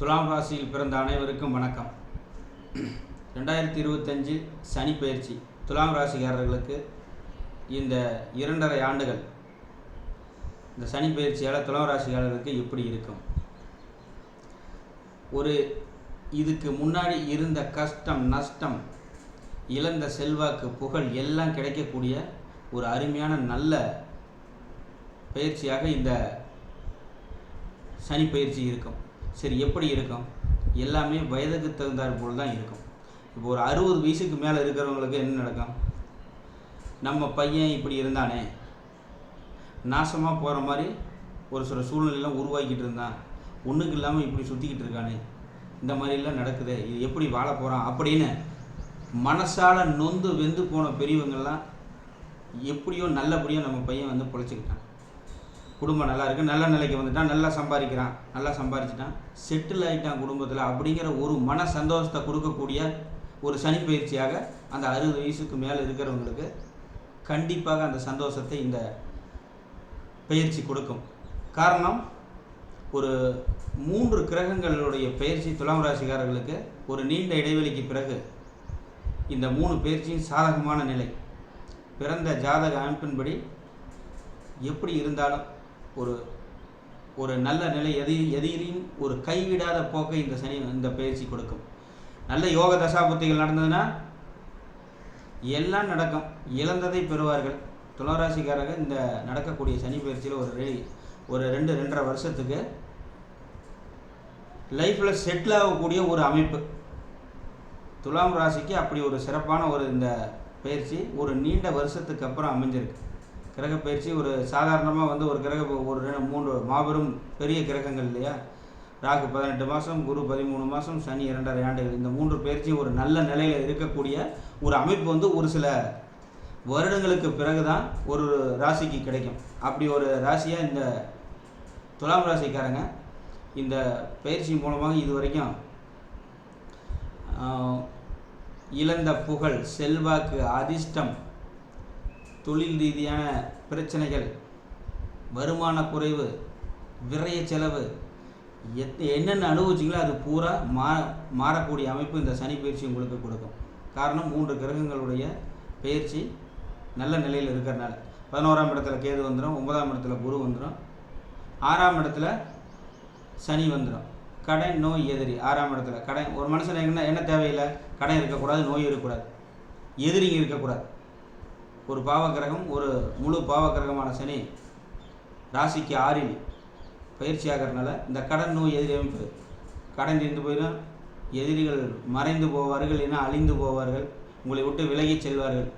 துலாம் ராசியில் பிறந்த அனைவருக்கும் வணக்கம். ரெண்டாயிரத்தி இருபத்தஞ்சு சனி பயிற்சி. துலாம் ராசிக்காரர்களுக்கு இந்த இரண்டரை ஆண்டுகள் இந்த சனி பயிற்சியால் துலாம் ராசிக்காரர்களுக்கு எப்படி இருக்கும்? ஒரு இதுக்கு முன்னாடி இருந்த கஷ்டம் நஷ்டம் இழந்த செல்வாக்கு புகழ் எல்லாம் கிடைக்கக்கூடிய ஒரு அருமையான நல்ல பயிற்சியாக இந்த சனி பயிற்சி இருக்கும். சரி எப்படி இருக்கும்? எல்லாமே வயதுக்கு தகுந்தாற் போல் தான் இருக்கும். இப்போ ஒரு அறுபது வயசுக்கு மேலே இருக்கிறவங்களுக்கு என்ன நடக்கும்? நம்ம பையன் இப்படி இருந்தானே நாசமாக போகிற மாதிரி ஒரு சில சூழ்நிலையெல்லாம் உருவாக்கிட்டு இருந்தான். ஒன்றுக்கு இல்லாமல் இப்படி சுற்றிக்கிட்டு இருக்கானே இந்த மாதிரிலாம் நடக்குது இது எப்படி வாழ போகிறான் அப்படின்னு மனசால் நொந்து வெந்து போன பெரியவங்கள்லாம் எப்படியோ நல்லபடியோ நம்ம பையன் வந்து பொழைச்சிக்கிட்டான். குடும்பம் நல்லா இருக்கு. நல்ல நிலைக்கு வந்துட்டான். நல்லா சம்பாதிக்கிறான். நல்லா சம்பாதிச்சிட்டான். செட்டில் ஆகிட்டான் குடும்பத்தில். அப்படிங்கிற ஒரு மன சந்தோஷத்தை கொடுக்கக்கூடிய ஒரு சனி பயிற்சியாக அந்த அறுபது வயசுக்கு மேலே இருக்கிறவங்களுக்கு கண்டிப்பாக அந்த சந்தோஷத்தை இந்த பயிற்சி கொடுக்கும். காரணம் ஒரு மூன்று கிரகங்களுடைய பயிற்சி துலாம் ராசிக்காரர்களுக்கு ஒரு நீண்ட இடைவெளிக்கு பிறகு இந்த மூணு பயிற்சியும் சாதகமான நிலை. பிறந்த ஜாதக அமைப்பின்படி எப்படி இருந்தாலும் ஒரு ஒரு நல்ல நிலை எதையும் எதிலையும் ஒரு கைவிடாத போக்கை இந்த சனி இந்த பயிற்சி கொடுக்கும். நல்ல யோக தசாபுத்திகள் நடந்ததுன்னா எல்லாம் நடக்கும். இழந்ததை பெறுவார்கள். துளாராசிக்காரங்க இந்த நடக்கக்கூடிய சனி பயிற்சியில் ஒரு ரெ ஒரு ரெண்டு ரெண்டரை வருஷத்துக்கு லைஃப்பில் செட்டில் ஆகக்கூடிய ஒரு அமைப்பு. துலாம் ராசிக்கு அப்படி ஒரு சிறப்பான ஒரு இந்த பயிற்சி ஒரு நீண்ட வருஷத்துக்கு அப்புறம் அமைஞ்சிருக்கு. கிரக பயிற்சி ஒரு சாதாரணமாக வந்து ஒரு கிரக ஒரு ரெண்டு மூன்று மாபெரும் பெரிய கிரகங்கள் இல்லையா? ராகு பதினெட்டு மாதம் குரு பதிமூணு மாதம் சனி இரண்டரை ஆண்டுகள். இந்த மூன்று பயிற்சி ஒரு நல்ல நிலையில் இருக்கக்கூடிய ஒரு அமைப்பு வந்து ஒரு சில வருடங்களுக்கு பிறகு தான் ஒரு ராசிக்கு கிடைக்கும். அப்படி ஒரு ராசியாக இந்த துலாம் ராசிக்காரங்க இந்த பயிற்சி மூலமாக இது வரைக்கும் இழந்த புகழ் செல்வாக்கு அதிர்ஷ்டம் தொழில் ரீதியான பிரச்சனைகள் வருமான குறைவு விரைய செலவு எத் என்னென்ன அனுபவிச்சிங்களோ அது பூரா மா மாறக்கூடிய அமைப்பு இந்த சனி பயிற்சி உங்களுக்கு கொடுக்கும். காரணம் மூன்று கிரகங்களுடைய பயிற்சி நல்ல நிலையில் இருக்கிறனால பதினோராம் இடத்துல கேது வந்துடும் ஒன்பதாம் இடத்துல குரு வந்துடும் ஆறாம் இடத்துல சனி வந்துடும் கடன் நோய் எதிரி ஆறாம் இடத்துல கடன் ஒரு மனுஷன் என்ன என்ன தேவையில்லை? கடன் இருக்கக்கூடாது நோய் இருக்கக்கூடாது. எதிரிங்க இருக்கக்கூடாது. ஒரு பாவக்கிரகம் ஒரு முழு பாவக்கிரகமான சனி ராசிக்கு ஆறில் பயிற்சி ஆகிறதுனால இந்த கடன் நோய் எதிரி அமைப்பு கடன் தீர்ந்து போயிடும். எதிரிகள் மறைந்து போவார்கள் என அழிந்து போவார்கள். உங்களை விட்டு விலகிச் செல்வார்கள்.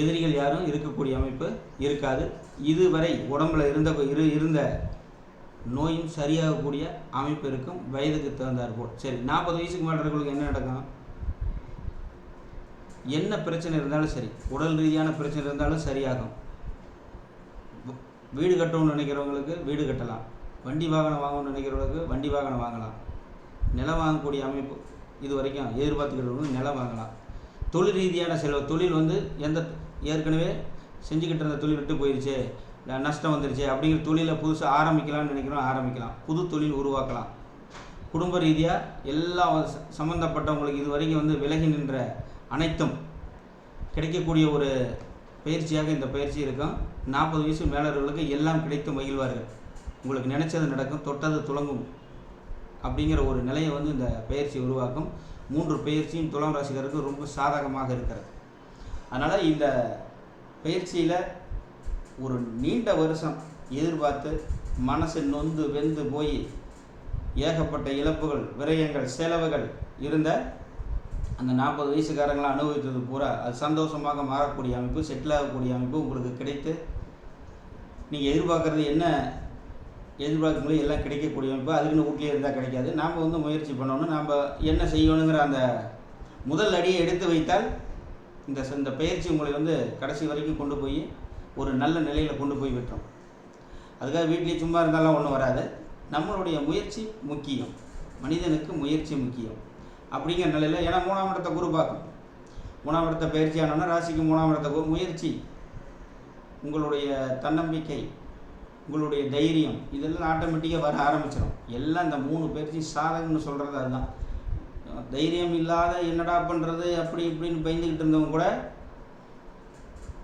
எதிரிகள் யாரும் இருக்கக்கூடிய அமைப்பு இருக்காது. இதுவரை உடம்பில் இருந்த இரு இருந்த நோயும் சரியாகக்கூடிய அமைப்பு இருக்கும். வயதுக்கு தகுந்தாற் போல். சரி நாற்பது வயசுக்கு மேலே இருக்கிறவங்களுக்கு என்ன நடக்கும்? என்ன பிரச்சனை இருந்தாலும் சரி உடல் ரீதியான பிரச்சனை இருந்தாலும் சரியாகும். வீடு கட்டணும்னு நினைக்கிறவங்களுக்கு வீடு கட்டலாம். வண்டி வாகனம் வாங்கணும்னு நினைக்கிறவங்களுக்கு வண்டி வாகனம் வாங்கலாம். நிலம் வாங்கக்கூடிய அமைப்பு இது வரைக்கும் எதிர்பார்த்துக்கிறவங்க நிலம் வாங்கலாம். தொழில் ரீதியான செலவு தொழில் வந்து எந்த ஏற்கனவே செஞ்சுக்கிட்டு இருந்த தொழில் விட்டு போயிடுச்சு நஷ்டம் வந்துருச்சு அப்படிங்கிற தொழிலை புதுசாக ஆரம்பிக்கலாம்னு நினைக்கிறோம் ஆரம்பிக்கலாம். புது தொழில் உருவாக்கலாம். குடும்ப ரீதியாக எல்லா சம்மந்தப்பட்டவங்களுக்கு இது வரைக்கும் வந்து விலகி நின்ற அனைத்தும் கிடைக்கக்கூடிய ஒரு பயிற்சியாக இந்த பயிற்சி இருக்கும். நாற்பது வயசு மேலவர்களுக்கு எல்லாம் கிடைத்து மகிழ்வார்கள். உங்களுக்கு நினைச்சது நடக்கும் தொட்டது துலங்கும் அப்படிங்கிற ஒரு நிலையை வந்து இந்த பயிற்சி உருவாக்கும். மூன்று பயிற்சியும் துலாம் ராசிகருக்கு ரொம்ப சாதகமாக இருக்கிறது. அதனால் இந்த பயிற்சியில் ஒரு நீண்ட வருஷம் எதிர்பார்த்து மனசு நொந்து வெந்து போய் ஏகப்பட்ட இழப்புகள் விரயங்கள் செலவுகள் இருந்த அந்த நாற்பது வயசுக்காரங்களாம் அனுபவித்தது பூரா. அது சந்தோஷமாக மாறக்கூடிய அமைப்பு செட்டில் ஆகக்கூடிய அமைப்பு உங்களுக்கு கிடைத்து நீங்கள் எதிர்பார்க்குறது என்ன எதிர்பார்க்கும்போது எல்லாம் கிடைக்கக்கூடிய அமைப்பு அதுக்குன்னு வீட்லேயே இருந்தால் கிடைக்காது. நாம் வந்து முயற்சி பண்ணணும். நாம் என்ன செய்யணுங்கிற அந்த முதல் அடியை எடுத்து வைத்தால் இந்த இந்த பயிற்சி உங்களை வந்து கடைசி வரைக்கும் கொண்டு போய் ஒரு நல்ல நிலையில் கொண்டு போய் விட்டுரும். அதுக்காக வீட்லேயே சும்மா இருந்தாலும் ஒன்றும் வராது. நம்மளுடைய முயற்சி முக்கியம். மனிதனுக்கு முயற்சி முக்கியம். அப்படிங்கிற நிலையில் ஏன்னா மூணாம் இடத்த குரு பார்க்கும். மூணாம் இடத்த பயிற்சி ஆனோன்னா ராசிக்கு மூணாம் இடத்த குரு முயற்சி. உங்களுடைய தன்னம்பிக்கை உங்களுடைய தைரியம் இதெல்லாம் ஆட்டோமேட்டிக்காக வர ஆரம்பிச்சிடும் எல்லாம் இந்த மூணு பயிற்சி சாதகம்னு சொல்கிறது அதுதான். தைரியம் இல்லாத என்னடா பண்ணுறது அப்படி இப்படின்னு பயந்துக்கிட்டு இருந்தவங்க கூட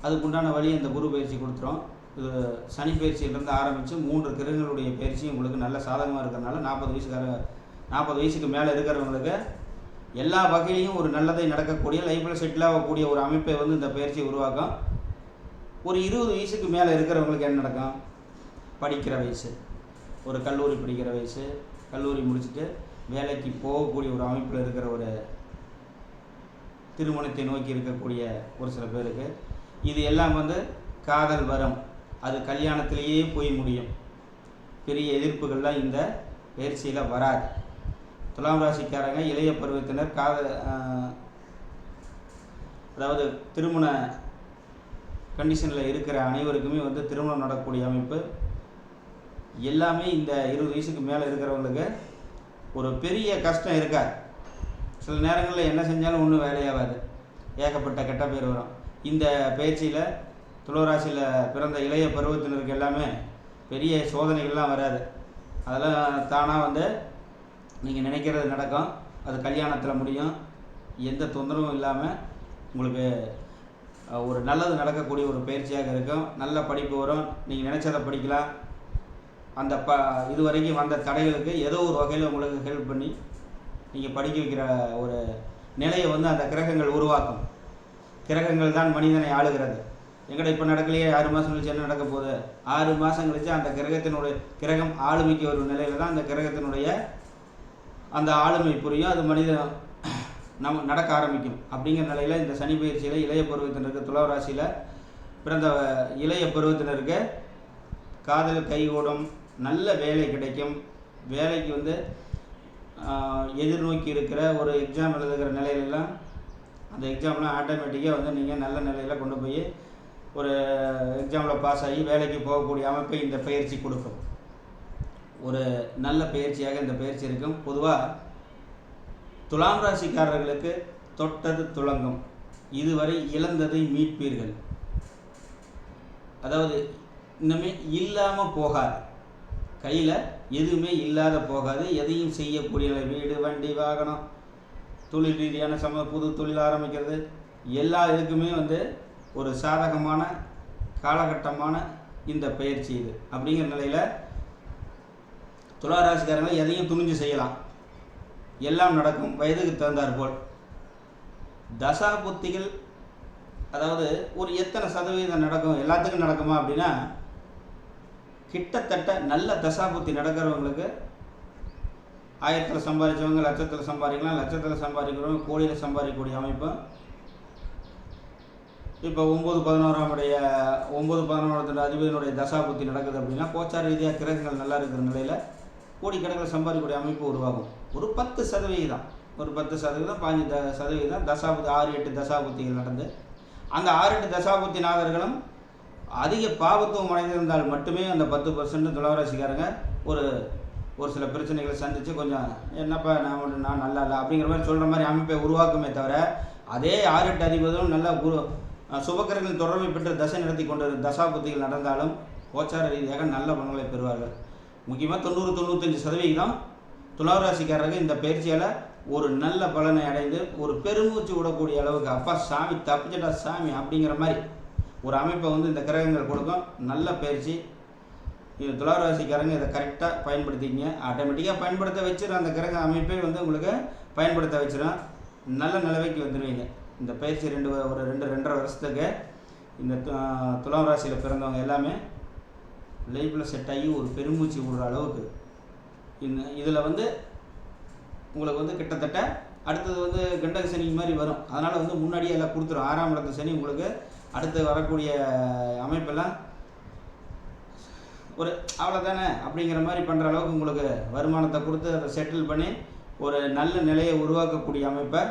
அதுக்குண்டான வழி இந்த குரு பயிற்சி கொடுத்துரும். இது சனி பயிற்சியிலேருந்து ஆரம்பித்து மூன்று கிரகங்களுடைய பயிற்சியும் உங்களுக்கு நல்ல சாதகமாக இருக்கிறதுனால நாற்பது வயசுக்கார நாற்பது வயசுக்கு மேலே இருக்கிறவங்களுக்கு எல்லா வகையிலையும் ஒரு நல்லதை நடக்கக்கூடிய லைஃப்பில் செட்டில் ஆகக்கூடிய ஒரு அமைப்பை வந்து இந்த பயிற்சி உருவாக்கும். ஒரு இருபது வயசுக்கு மேலே இருக்கிறவங்களுக்கு என்ன நடக்கும்? படிக்கிற வயசு. ஒரு கல்லூரி படிக்கிற வயசு. கல்லூரி முடிச்சுட்டு வேலைக்கு போகக்கூடிய ஒரு அமைப்பில் இருக்கிற ஒரு திருமணத்தை நோக்கி இருக்கக்கூடிய ஒரு சில பேருக்கு இது எல்லாம் வந்து காதல் வரம். அது கல்யாணத்திலேயே போய் முடியும். பெரிய எதிர்ப்புகள்லாம் இந்த பயிற்சியில் வராது. துலாம் ராசிக்காரங்க இளைய பருவத்தினர் காதல் அதாவது திருமண கண்டிஷனில் இருக்கிற அனைவருக்குமே வந்து திருமணம் நடக்கக்கூடிய அமைப்பு. எல்லாமே இந்த இருபது வயசுக்கு மேலே இருக்கிறவங்களுக்கு ஒரு பெரிய கஷ்டம் இருக்காது. சில நேரங்களில் என்ன செஞ்சாலும் ஒன்றும் வேலையாகாது. ஏகப்பட்ட கெட்ட பேர் வரும். இந்த பயிற்சியில் துளராசியில் பிறந்த இளைய பருவத்தினருக்கு எல்லாமே பெரிய சோதனைகள்லாம் வராது. அதெல்லாம் தானாக வந்து நீங்கள் நினைக்கிறது நடக்கும். அது கல்யாணத்தில் முடியும். எந்த தொந்தரவும் இல்லாமல் உங்களுக்கு ஒரு நல்லது நடக்கக்கூடிய ஒரு பயிற்சியாக இருக்கும். நல்ல படிப்பு வரும். நீங்கள் நினச்சதை படிக்கலாம். அந்த ப இது வரைக்கும் வந்த தடைகளுக்கு ஏதோ ஒரு வகையில் உங்களுக்கு ஹெல்ப் பண்ணி நீங்கள் படிக்க வைக்கிற ஒரு நிலையை வந்து அந்த கிரகங்கள் உருவாக்கும். கிரகங்கள் தான் மனிதனை ஆளுகிறது. எங்கட இப்போ நடக்கலையே? ஆறு மாதம் கழிச்சு என்ன நடக்க போகுது? ஆறு மாதம் கழிச்சு அந்த கிரகத்தினுடைய கிரகம் ஆளுமைக்கு வரும் நிலையில் தான் அந்த கிரகத்தினுடைய அந்த ஆளுமை புரியும் அது மனித நம்ம நடக்க ஆரம்பிக்கும். அப்படிங்கிற நிலையில் இந்த சனி பயிற்சியில் இளைய பருவத்தினருக்கு துலா ராசியில் பிறந்த இளைய பருவத்தினருக்கு காதல் கைகூடும் நல்ல வேலை கிடைக்கும். வேலைக்கு வந்து எதிர்நோக்கி இருக்கிற ஒரு எக்ஸாம் எழுதுகிற நிலையிலலாம் அந்த எக்ஸாம்லாம் ஆட்டோமேட்டிக்காக வந்து நீங்கள் நல்ல நிலையில் கொண்டு போய் ஒரு எக்ஸாமில் பாஸ் ஆகி வேலைக்கு போகக்கூடிய அமைப்பை இந்த பயிற்சி கொடுக்கும். ஒரு நல்ல பயிற்சியாக இந்த பயிற்சி இருக்கும். பொதுவாக துலாம் ராசிக்காரர்களுக்கு தொட்டது துளங்கும் இதுவரை இழந்ததை மீட்பீர்கள். அதாவது இன்னுமே இல்லாமல் போகாது. கையில் எதுவுமே இல்லாத போகாது. எதையும் செய்யக்கூடிய வீடு வண்டி வாகனம் தொழில் ரீதியான சம புது தொழில் ஆரம்பிக்கிறது. எல்லா இதுக்குமே வந்து ஒரு சாதகமான காலகட்டமான இந்த பயிற்சி இது. அப்படிங்கிற நிலையில் துளாராசிக்காரங்க எதையும் துணிஞ்சு செய்யலாம். எல்லாம் நடக்கும். வயதுக்கு தகுந்தாற்போல் தசா புத்திகள் அதாவது ஒரு எத்தனை சதவீதம் நடக்கும் எல்லாத்துக்கும் நடக்குமா அப்படின்னா கிட்டத்தட்ட நல்ல தசாபுத்தி நடக்கிறவங்களுக்கு ஆயிரத்தில் சம்பாதிச்சவங்க லட்சத்தில் சம்பாதிக்கலாம் லட்சத்தில் சம்பாதிக்கிறவங்க கோடியில் சம்பாதிக்கக்கூடிய அமைப்பு. இப்போ ஒம்பது பதினோராமுடைய ஒம்பது பதினோராம் அதிபதியினுடைய தசாபுத்தி நடக்குது அப்படின்னா கோச்சார ரீதியாக கிரகங்கள் நல்லா இருக்கிற நிலையில் கோடிக்கணக்கில் சம்பாதிக்கக்கூடிய அமைப்பு உருவாகும். ஒரு பத்து சதவிகிதம். ஒரு பத்து சதவீதம் பாஞ்சு த சதவீதம் தசாபுத்தி ஆறு எட்டு தசாபுத்திகள் நடந்து. அந்த ஆறு எட்டு தசாபுத்தி நாகர்களும் அதிக பாவத்துவம் அடைந்திருந்தால் மட்டுமே அந்த பத்து பர்சன்ட் துளவராசிக்காரங்க ஒரு ஒரு சில பிரச்சனைகளை சந்தித்து கொஞ்சம் என்னப்பா நான் ஒன்று நான் நல்லா இல்லை அப்படிங்கிற மாதிரி சொல்கிற மாதிரி அமைப்பை உருவாக்குமே தவிர அதே ஆறு எட்டு அதிபதியும் நல்ல குரு அஹ் தொடர்பு பெற்று தசை நடத்தி கொண்டு தசாபுத்திகள் நடந்தாலும் கோச்சார ரீதியாக நல்ல பலன்களை பெறுவார்கள். முக்கியமாக தொண்ணூறு தொண்ணூத்தஞ்சு சதவிகிதம் துளாராசிக்காரர்கள் இந்த பயிற்சியால் ஒரு நல்ல பலனை அடைந்து ஒரு பெருமூச்சு விடக்கூடிய அளவுக்கு அப்பா சாமி தப்பிச்சடா சாமி அப்படிங்கிற மாதிரி ஒரு அமைப்பை வந்து இந்த கிரகங்கள் கொடுக்கும். நல்ல பயிற்சி. இது துளாராசிக்காரங்க இதை கரெக்டாக பயன்படுத்திக்கிங்க. ஆட்டோமேட்டிக்காக பயன்படுத்த வச்சிடும் அந்த கிரக அமைப்பை வந்து உங்களுக்கு பயன்படுத்த வச்சிடும். நல்ல நிலவைக்கு வந்துடுவீங்க இந்த பயிற்சி ரெண்டு வ- ஒரு ரெண்டு ரெண்டரை வருஷத்துக்கு இந்த து- துலாம் ராசியில் பிறந்தவங்க எல்லாமே லைஃப்பில் செட் ஆகி ஒரு பெருமூச்சு விடுற அளவுக்கு. இந்த இதில் வந்து உங்களுக்கு வந்து கிட்டத்தட்ட அடுத்தது வந்து கண்டக சனி மாதிரி வரும். அதனால் வந்து முன்னாடியே எல்லாம் கொடுத்துரும். ஆறாம் இடத்து சனி உங்களுக்கு அடுத்து வரக்கூடிய அமைப்பெல்லாம் ஒரு அவ்வளோதானே அப்படிங்கிற மாதிரி பண்ணுற அளவுக்கு உங்களுக்கு வருமானத்தை கொடுத்து அதை செட்டில் பண்ணி ஒரு நல்ல நிலையை உருவாக்கக்கூடிய அமைப்பை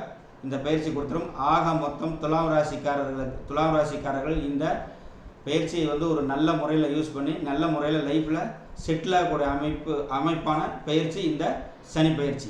இந்த பயிற்சி கொடுத்துரும். ஆக மொத்தம் துலாம் ராசிக்காரர்களுக்கு துலாம் ராசிக்காரர்கள் இந்த பயிற்சியை வந்து ஒரு நல்ல முறையில் யூஸ் பண்ணி நல்ல முறையில் லைஃப்பில் செட்டில் ஆகக்கூடிய அமைப்பு அமைப்பான பயிற்சி இந்த சனி பயிற்சி.